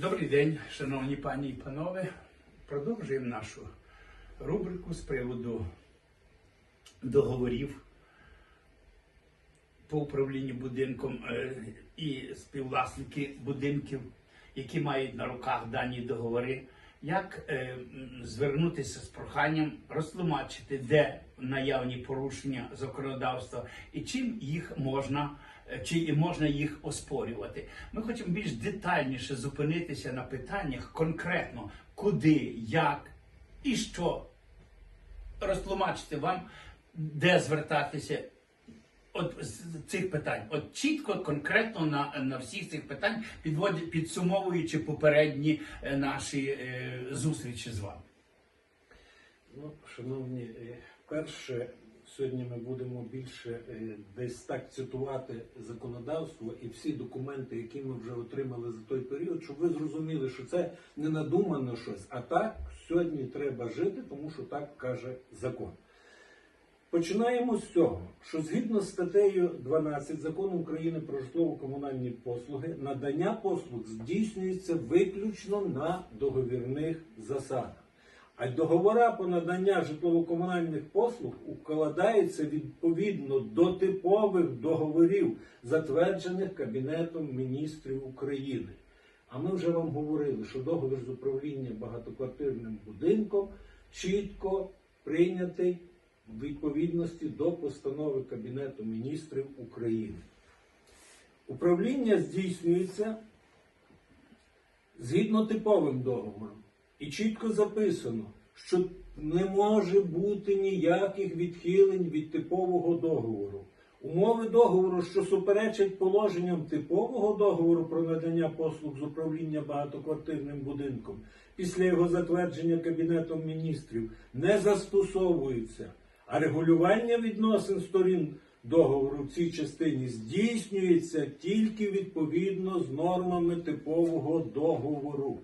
Добрий день, шановні пані і панове. Продовжуємо нашу рубрику з приводу договорів по управлінню будинком е, і співвласники будинків, які мають на руках дані договори. Як е, звернутися з проханням розтлумачити, де наявні порушення законодавства і чим їх можна, чи можна їх оспорювати? Ми хочемо більш детальніше зупинитися на питаннях конкретно, куди, як і що розтлумачити вам, де звертатися. От з цих питань, от чітко, конкретно на, на всіх цих питань, підводя, підсумовуючи попередні е, наші е, зустрічі з вами. Ну, шановні, е, перше, сьогодні ми будемо більше е, десь так цитувати законодавство і всі документи, які ми вже отримали за той період, щоб ви зрозуміли, що це не надумано щось, а так сьогодні треба жити, тому що так каже закон. Починаємо з цього, що згідно з статтею 12 закону України про житлово-комунальні послуги, надання послуг здійснюється виключно на договірних засадах. А договора по надання житлово-комунальних послуг укладаються відповідно до типових договорів, затверджених Кабінетом міністрів України. А ми вже вам говорили, що договір з управління багатоквартирним будинком чітко прийнятий в відповідності до постанови Кабінету міністрів України. Управління здійснюється згідно типовим договором. І чітко записано, що не може бути ніяких відхилень від типового договору. Умови договору, що суперечать положенням типового договору про надання послуг з управління багатоквартирним будинком після його затвердження Кабінетом міністрів, не застосовуються, а регулювання відносин сторін договору в цій частині здійснюється тільки відповідно з нормами типового договору.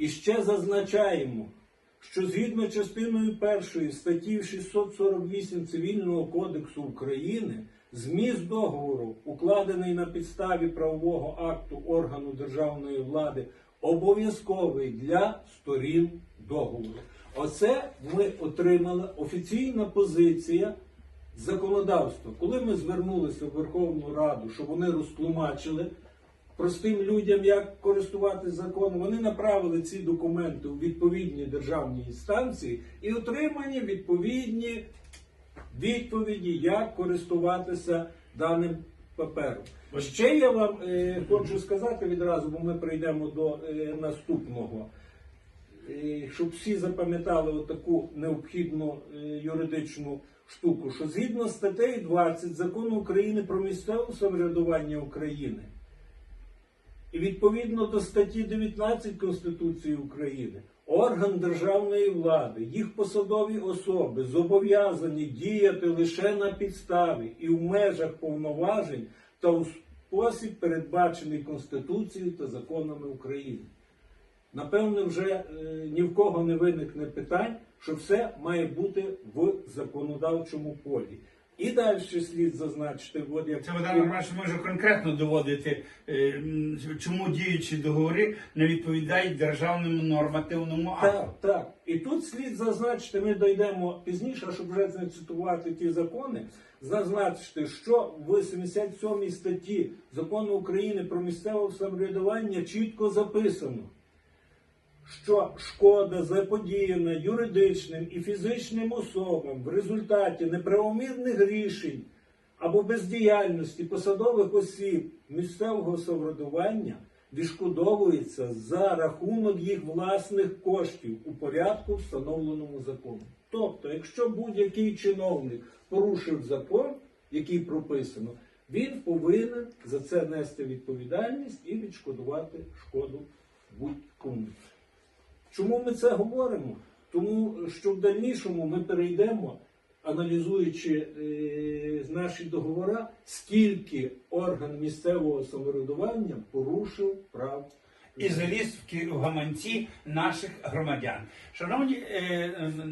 І ще зазначаємо, що згідно частиною першої статті 648 Цивільного кодексу України, зміст договору, укладений на підставі правового акту органу державної влади, обов'язковий для сторін договору. Оце ми отримали офіційна позиція законодавства. Коли ми звернулися в Верховну Раду, щоб вони розтлумачили простим людям, як користуватися законом, вони направили ці документи у відповідні державні інстанції і отримані відповідні відповіді, як користуватися даним папером. Ще я вам е, хочу сказати відразу, бо ми прийдемо до е, наступного. Е, щоб всі запам'ятали таку необхідну е, юридичну штуку, що згідно з статтею 20 закону України про місцеве самоврядування України і відповідно до статті 19 Конституції України, орган державної влади, їх посадові особи зобов'язані діяти лише на підставі і в межах повноважень та у спосіб, передбачений Конституцією та законами України. Напевно, вже е, ні в кого не виникне питань, що все має бути в законодавчому полі. І далі слід зазначити, от як Це Богдан Романович може конкретно доводити, е, чому діючі договори не відповідають державному нормативному акту. Так, так. І тут слід зазначити, ми дійдемо пізніше, щоб вже не цитувати ті закони, зазначити, що в 77 статті закону України про місцеве самоврядування чітко записано, що шкода заподіяна юридичним і фізичним особам в результаті неправомірних рішень або бездіяльності посадових осіб місцевого самоврядування відшкодовується за рахунок їх власних коштів у порядку, встановленому законом. Тобто, якщо будь-який чиновник порушив закон, який прописано, він повинен за це нести відповідальність і відшкодувати шкоду будь-кому. Чому ми це говоримо? Тому що в дальнішому ми перейдемо, аналізуючи е, наші договори, скільки орган місцевого самоврядування порушив прав і заліз в гаманці наших громадян. Шановні, е,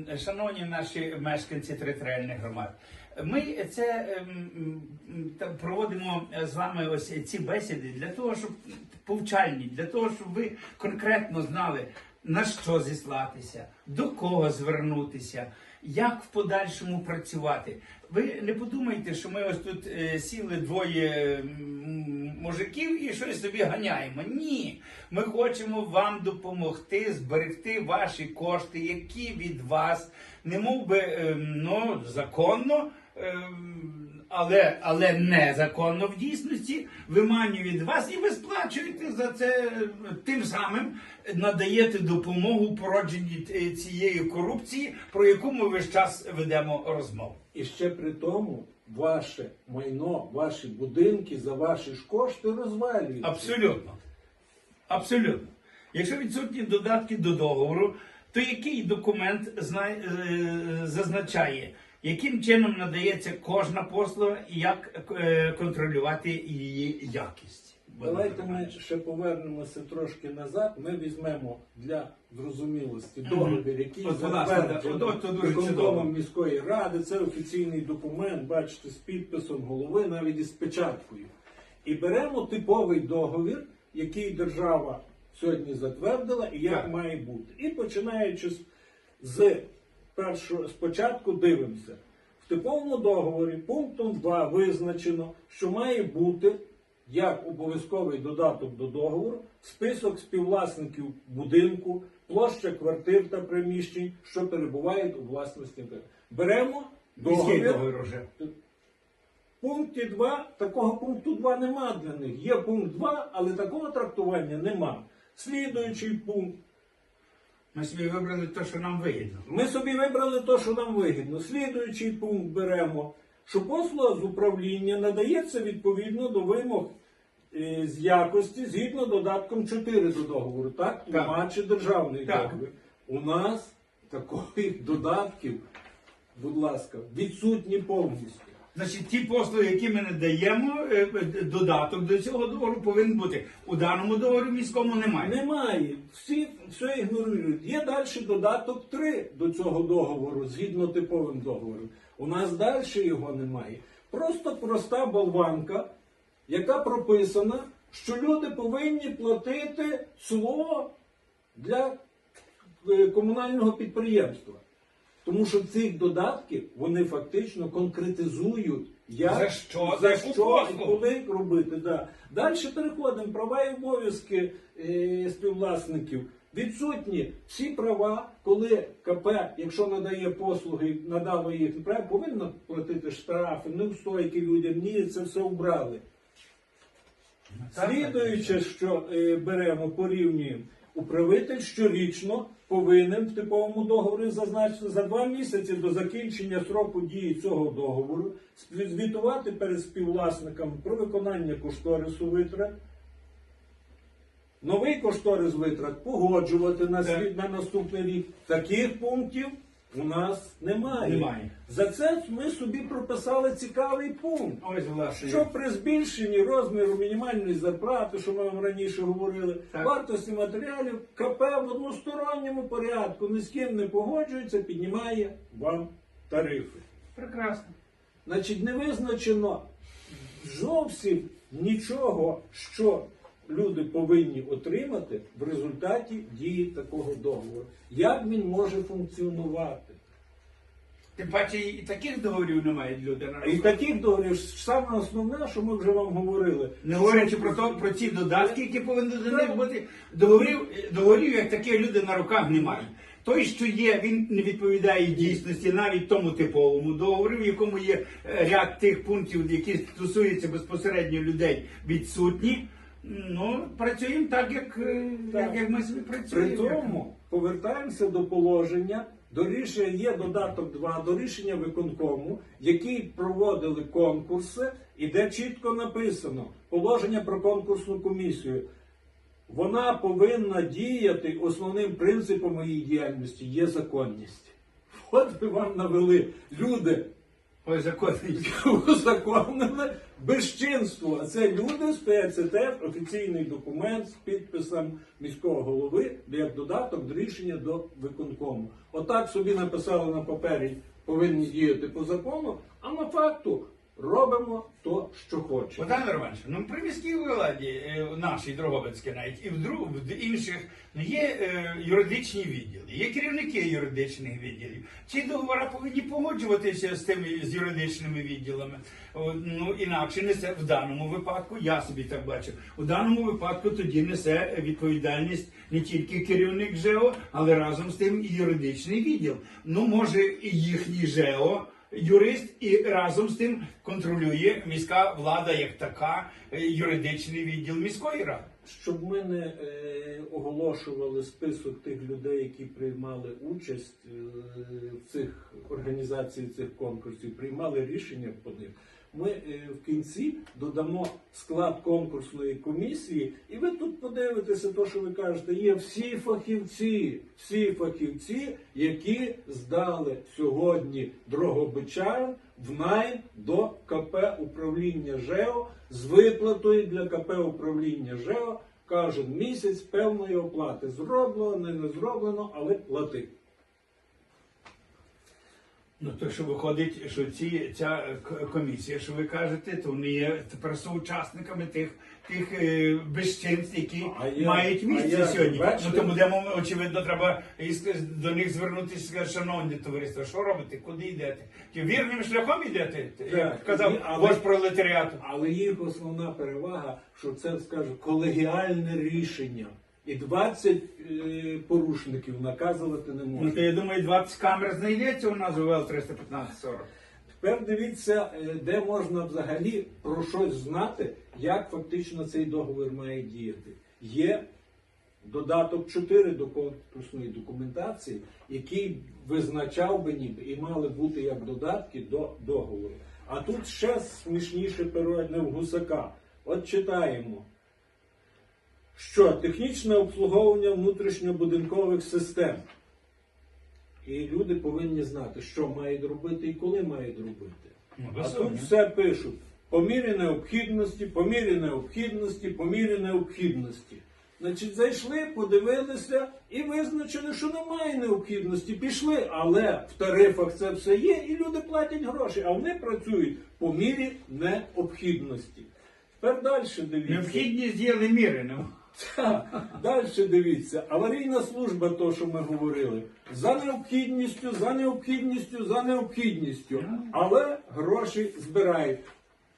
е, шановні наші мешканці територіальних громад, ми це проводимо з вами ось ці бесіди для того, щоб повчальні, для того, щоб ви конкретно знали, на що зіслатися, до кого звернутися, як в подальшому працювати. Ви не подумайте, що ми ось тут е, сіли двоє мужиків і щось собі ганяємо. Ні, ми хочемо вам допомогти зберегти ваші кошти, які від вас, не мов би ем, ну, законно. Але, але незаконно в дійсності виманює від вас, і ви сплачуєте за це е, тим самим надаєте допомогу породженні е, цієї корупції, про яку ми весь час ведемо розмову. І ще при тому ваше майно, ваші будинки за ваші ж кошти розвалюються. Абсолютно. Абсолютно. Якщо відсутні додатки до договору, то який документ зна- е, зазначає, яким чином надається кожна послуга і як е, контролювати її якість? Давайте ми ще повернемося трошки назад. Ми візьмемо для зрозумілості договір, який виконкомом міської ради. Це офіційний документ, бачите, з підписом голови, навіть із печаткою. І беремо типовий договір, який держава сьогодні затвердила і як Так. має бути. І починаючи з, з першого спочатку дивимося. В типовому договорі пунктом 2 визначено, що має бути як обов'язковий додаток до договору список співвласників будинку, площа квартир та приміщень, що перебувають у власності. Беремо договір. В пункті 2 такого пункту 2 нема для них. Є пункт 2, але такого трактування нема. Слідуючий пункт. Ми собі вибрали те, що нам вигідно. Ми собі вибрали те, що нам вигідно. Слідуючий пункт беремо, що послуга з управління надається відповідно до вимог е, з якості згідно додатком 4 до договору. Так? Так. Ума чи державний Так. договір. У нас таких додатків, будь ласка, відсутні повністю. Значить, ті послуги, які ми надаємо, е, е, додаток до цього договору повинен бути. У даному договорі міському немає. Немає. Всі все ігнорують. Є далі додаток 3 до цього договору, згідно типовим договором. У нас далі його немає. Просто проста болванка, яка прописана, що люди повинні платити СЛО для е, комунального підприємства. Тому що цих додатків вони фактично конкретизують, як, За що, за що і коли робити. Да. Далі переходимо. Права і обов'язки е, співвласників. Відсутні всі права, коли КП, якщо надає послуги, надало їх прав, повинно платити штрафи, неустойки людям. Ні, це все убрали. Так, Слідуюче, що е, беремо, порівнюємо, управитель щорічно повинен в типовому договорі зазначити за два місяці до закінчення сроку дії цього договору звітувати перед співвласниками про виконання кошторису витрат. Новий кошторис витрат погоджувати на, слід, на наступний рік. Таких пунктів у нас немає. Немає. За це ми собі прописали цікавий пункт. Ось власне. Що при збільшенні розміру мінімальної зарплати, що ми вам раніше говорили, Так. вартості матеріалів КП в односторонньому порядку ні з ким не погоджується, піднімає вам тарифи. Прекрасно. Значить, не визначено зовсім нічого, що люди повинні отримати в результаті дії такого договору. Як він може функціонувати? Тим паче і таких договорів немає люди І таких договорів саме основне, що ми вже вам говорили. Не говорячи про то, про ці додатки, які повинні до них бути. Договорів, договорів як таких люди на руках немає. Той, що є, він не відповідає дійсності, навіть тому типовому договору, в якому є е, ряд тих пунктів, які стосуються безпосередньо людей, відсутні. Ну, працюємо так, як, е, Так. як, ми собі працюємо. При тому повертаємося до положення. До рішення є додаток 2 до рішення виконкому, який проводили конкурси, і де чітко написано положення про конкурсну комісію. Вона повинна діяти основним принципом її діяльності є законність. От ви вам навели люди. Ой, законний. узаконили безчинство. А це люди стоять, це теж офіційний документ з підписом міського голови як додаток до рішення до виконкому. Отак собі написали на папері, повинні діяти по закону, а на факту робимо то, що хочемо. Богдан Романович, ну при міській владі, е, нашій Дрогобицькій навіть, і в, друг, в інших ну, є е, юридичні відділи, є керівники юридичних відділів. Ці договори повинні погоджуватися з тими з юридичними відділами. О, ну інакше несе в даному випадку, я собі так бачу. У даному випадку тоді несе відповідальність не тільки керівник ЖЕО, але разом з тим і юридичний відділ. Ну може і їхній ЖЕО юрист і разом з тим контролює міська влада як така, е, юридичний відділ міської ради. Щоб ми не е, оголошували список тих людей, які приймали участь е, в цих організації цих конкурсів, приймали рішення по них. Ми е, в кінці додамо склад конкурсної комісії, і ви тут подивитеся, то, що ви кажете, є всі фахівці, всі фахівці, які здали сьогодні Дрогобичан в найм до КП управління ЖЕО з виплатою для КП управління ЖЕО кожен місяць певної оплати. Зроблено, не, не зроблено, але плати. Ну то що виходить, що ці ця е, комісія, що ви кажете, то вони є тепер соучасниками тих тих е, безчинств, які А я- мають а місце я- сьогодні. Ну тому будемо очевидно, треба до них звернутися, і сказати, шановні товариство, що робите, куди йдете? Чи вірним шляхом йдете? Як казав вождь пролетаріату. Але їх основна перевага, що це скажу, колегіальне рішення. І 20 е, порушників наказувати не Ну можна. то я думаю, 20 камер знайдеться у нас у ВЛ 315-40. Тепер дивіться, е, де можна взагалі про щось знати, як фактично цей договір має діяти. Є додаток 4 до конкурсної документації, який визначав би ніби і мали бути як додатки до договору. А тут ще смішніше переведення в гусака. От читаємо. Що технічне обслуговування внутрішньобудинкових систем. І люди повинні знати, що мають робити і коли мають робити. Ну, А тут все пишуть по мірі необхідності, по мірі необхідності, по мірі необхідності. Значить, зайшли, подивилися і визначили, що немає необхідності. Пішли, але в тарифах це все є, і люди платять гроші, а вони працюють по мірі необхідності. Тепер далі дивіться. Необхідність є неміреним. Так, далі дивіться. Аварійна служба, то, що ми говорили, за необхідністю, за необхідністю, за необхідністю. Але гроші збирають.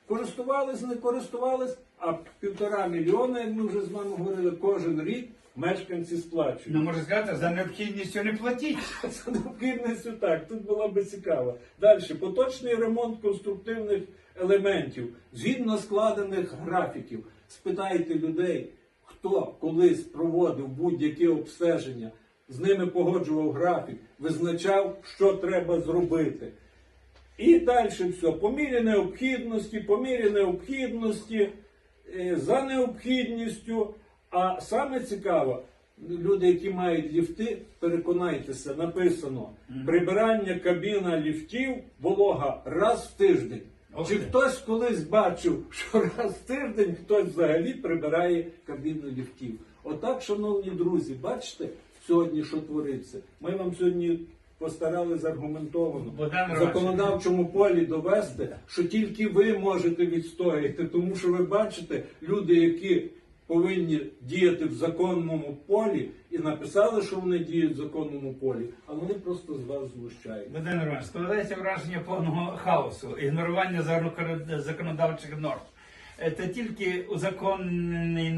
Користувались, не користувались, а півтора мільйона, як ми вже з вами говорили, кожен рік мешканці сплачують. Ну можна сказати, за необхідністю не платіть. За необхідністю так, тут було би цікаво. Далі, поточний ремонт конструктивних елементів, згідно складених графіків. Спитайте людей, хто колись проводив будь-яке обстеження, з ними погоджував графік, визначав, що треба зробити. І далі все, по мірі необхідності, по мірі необхідності, е, за необхідністю. А саме цікаво, люди, які мають ліфти, переконайтеся, написано прибирання кабіна ліфтів волога раз в тиждень. Чи хтось колись бачив, що раз в тиждень хтось взагалі прибирає кабіну ліфтів? Отак, шановні друзі, бачите сьогодні, що твориться? Ми вам сьогодні постарались аргументовано в законодавчому полі довести, що тільки ви можете відстояти, тому що ви бачите, люди, які повинні діяти в законному полі, і написали, що вони діють в законному полі, а вони просто з вас знущають. Богдан Романович, складається враження повного хаосу, ігнорування законодавчих норм. Це тільки узаконений